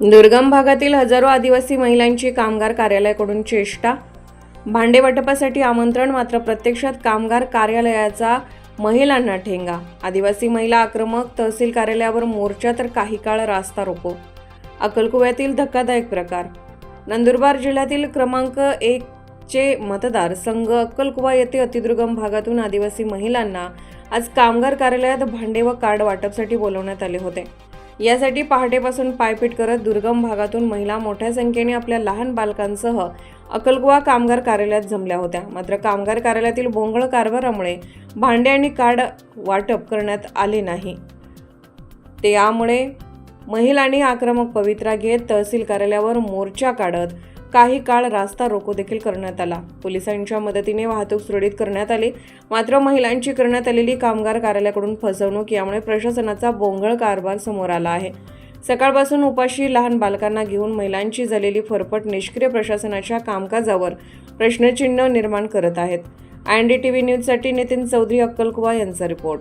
दुर्गम भागातील हजारो आदिवासी महिलांची कामगार कार्यालयाकडून चेष्टा. भांडे वाटपासाठी आमंत्रण मात्र प्रत्यक्षात कामगार कार्यालयाचा महिलांना ठेंगा. आदिवासी महिला आक्रमक तहसील कार्यालयावर मोर्चा तर काही काळ रास्ता रोको. अक्कलकुव्यातील धक्कादायक प्रकार. नंदुरबार जिल्ह्यातील क्रमांक एक चे मतदार संघ अक्कलकुवा येथे अतिदुर्गम भागातून आदिवासी महिलांना आज कामगार कार्यालयात भांडे व कार्ड वाटपसाठी बोलवण्यात आले होते. यासाठी पहाटेपासून पायपीट करत दुर्गम भागातून महिला मोठ्या संख्येने आपल्या लहान बालकांसह अकलगुवा कामगार कार्यालयात जमल्या होत्या. मात्र कामगार कार्यालयातील बोंगळ कारभारामुळे भांडे आणि कार्ड वाटप करण्यात आले नाही. ते यामुळे महिलांनी आक्रमक पवित्रा घेत तहसील कार्यालयावर मोर्चा काढत काही काळ रास्ता रोको देखील करण्यात आला. पोलिसांच्या मदतीने वाहतूक सुरळीत करण्यात आली. मात्र महिलांची करण्यात आलेली कामगार कार्यालयाकडून फसवणूक यामुळे प्रशासनाचा बोंगळ कारभार समोर आला आहे. सकाळपासून उपाशी लहान बालकांना घेऊन महिलांची झालेली फरफट निष्क्रिय प्रशासनाच्या कामकाजावर प्रश्नचिन्ह निर्माण करत आहेत. अँडी टी व्ही न्यूजसाठी नितीन चौधरी अक्कलकुवा यांचा रिपोर्ट.